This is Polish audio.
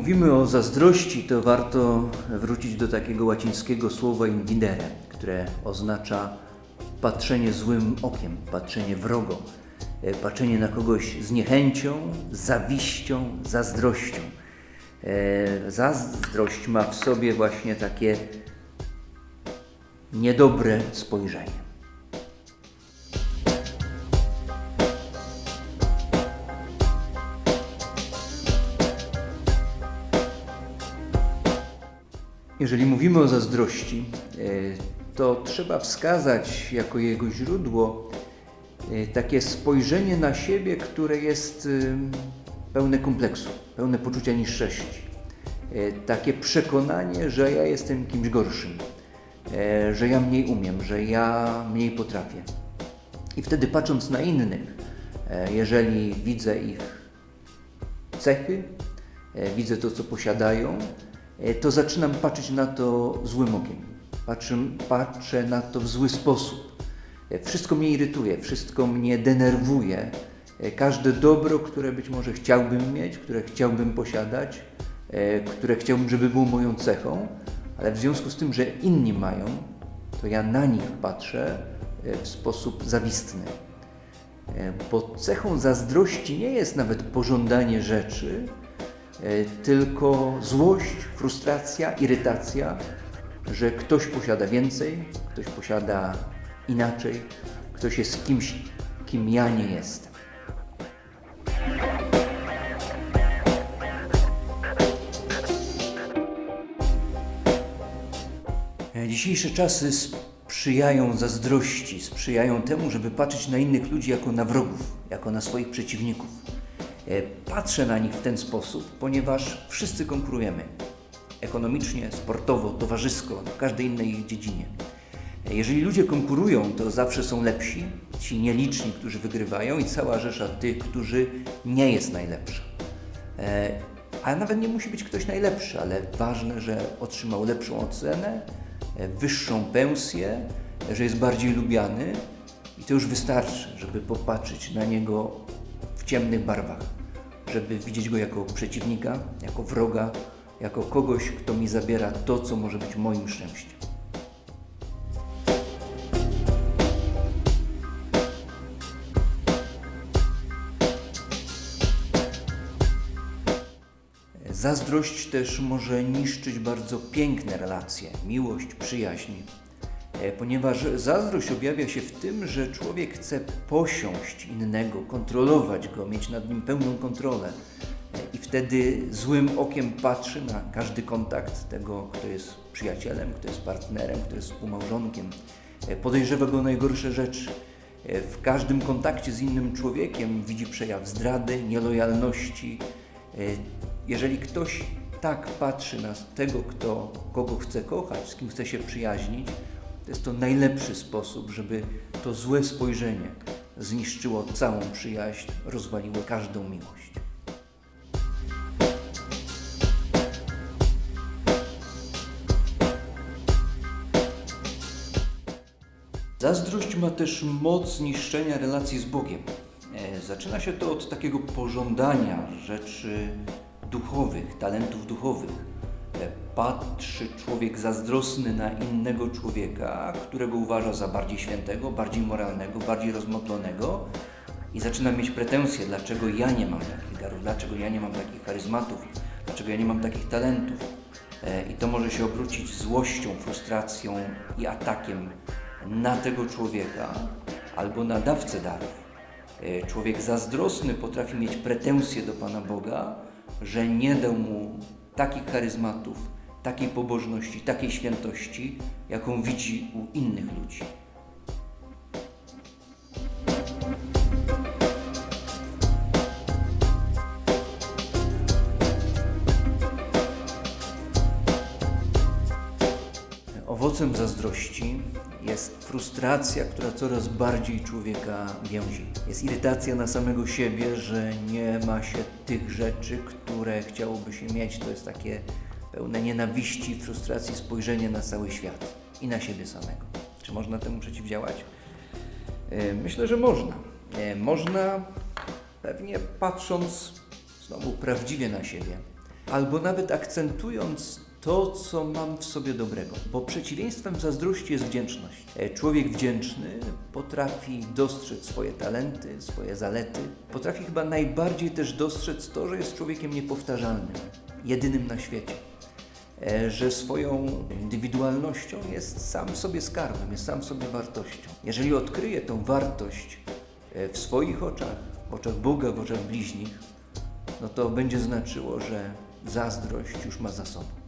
Mówimy o zazdrości, to warto wrócić do takiego łacińskiego słowa invidere, które oznacza patrzenie złym okiem, patrzenie wrogo, e, patrzenie na kogoś z niechęcią, zawiścią, zazdrością. E, Zazdrość ma w sobie właśnie takie niedobre spojrzenie. Jeżeli mówimy o zazdrości, e, to trzeba wskazać jako jego źródło e, takie spojrzenie na siebie, które jest e, pełne kompleksu, pełne poczucia niższości. Takie przekonanie, że ja jestem kimś gorszym, że ja mniej umiem, że ja mniej potrafię. I wtedy patrząc na innych, jeżeli widzę ich cechy, widzę to, co posiadają, to zaczynam patrzeć na to złym okiem. Patrzę, patrzę na to w zły sposób. E, Wszystko mnie irytuje, wszystko mnie denerwuje. E, Każde dobro, które być może chciałbym mieć, które chciałbym posiadać, e, które chciałbym, żeby było moją cechą, ale w związku z tym, że inni mają, to ja na nich patrzę e, w sposób zawistny. E, Bo cechą zazdrości nie jest nawet pożądanie rzeczy, e, tylko złość, frustracja, irytacja, że ktoś posiada więcej, ktoś posiada inaczej, ktoś jest kimś, kim ja nie jestem. E, Dzisiejsze czasy sprzyjają zazdrości, sprzyjają temu, żeby patrzeć na innych ludzi jako na wrogów, jako na swoich przeciwników. E, Patrzę na nich w ten sposób, ponieważ wszyscy konkurujemy ekonomicznie, sportowo, towarzysko, w każdej innej dziedzinie. E, Jeżeli ludzie konkurują, to zawsze są lepsi, ci nieliczni, którzy wygrywają i cała rzesza tych, którzy nie jest najlepsza. E, A nawet nie musi być ktoś najlepszy, ale ważne, że otrzymał lepszą ocenę, wyższą pensję, że jest bardziej lubiany i to już wystarczy, żeby popatrzeć na niego w ciemnych barwach, żeby widzieć go jako przeciwnika, jako wroga, jako kogoś, kto mi zabiera to, co może być moim szczęściem. Zazdrość też może niszczyć bardzo piękne relacje, miłość, przyjaźń, ponieważ zazdrość objawia się w tym, że człowiek chce posiąść innego, kontrolować go, mieć nad nim pełną kontrolę. E, i wtedy złym okiem patrzy na każdy kontakt tego, kto jest przyjacielem, kto jest partnerem, kto jest współmałżonkiem, E, podejrzewa go najgorsze rzeczy. E, W każdym kontakcie z innym człowiekiem widzi przejaw zdrady, nielojalności, E, Jeżeli ktoś tak patrzy na tego, kto, kogo chce kochać, z kim chce się przyjaźnić, jest to najlepszy sposób, żeby to złe spojrzenie zniszczyło całą przyjaźń, rozwaliło każdą miłość. Zazdrość ma też moc niszczenia relacji z Bogiem. E, Zaczyna się to od takiego pożądania rzeczy duchowych, talentów duchowych. Patrzy człowiek zazdrosny na innego człowieka, którego uważa za bardziej świętego, bardziej moralnego, bardziej rozmodlonego i zaczyna mieć pretensje, dlaczego ja nie mam takich darów, dlaczego ja nie mam takich charyzmatów, dlaczego ja nie mam takich talentów. E, I to może się obrócić złością, frustracją i atakiem na tego człowieka albo na dawcę darów. E, Człowiek zazdrosny potrafi mieć pretensje do Pana Boga, że nie dał mu takich charyzmatów, takiej pobożności, takiej świętości, jaką widzi u innych ludzi. Owocem zazdrości jest frustracja, która coraz bardziej człowieka więzi. Jest irytacja na samego siebie, że nie ma się tych rzeczy, które chciałoby się mieć. To jest takie pełne nienawiści, frustracji spojrzenie na cały świat i na siebie samego. Czy można temu przeciwdziałać? E, Myślę, że można. E, Można pewnie patrząc znowu prawdziwie na siebie, albo nawet akcentując to, co mam w sobie dobrego. Bo przeciwieństwem zazdrości jest wdzięczność. E, Człowiek wdzięczny potrafi dostrzec swoje talenty, swoje zalety. Potrafi chyba najbardziej też dostrzec to, że jest człowiekiem niepowtarzalnym, jedynym na świecie. E, Że swoją indywidualnością jest sam sobie skarbem, jest sam sobie wartością. Jeżeli odkryje tą wartość e, w swoich oczach, w oczach Boga, w oczach bliźnich, no to będzie znaczyło, że zazdrość już ma za sobą.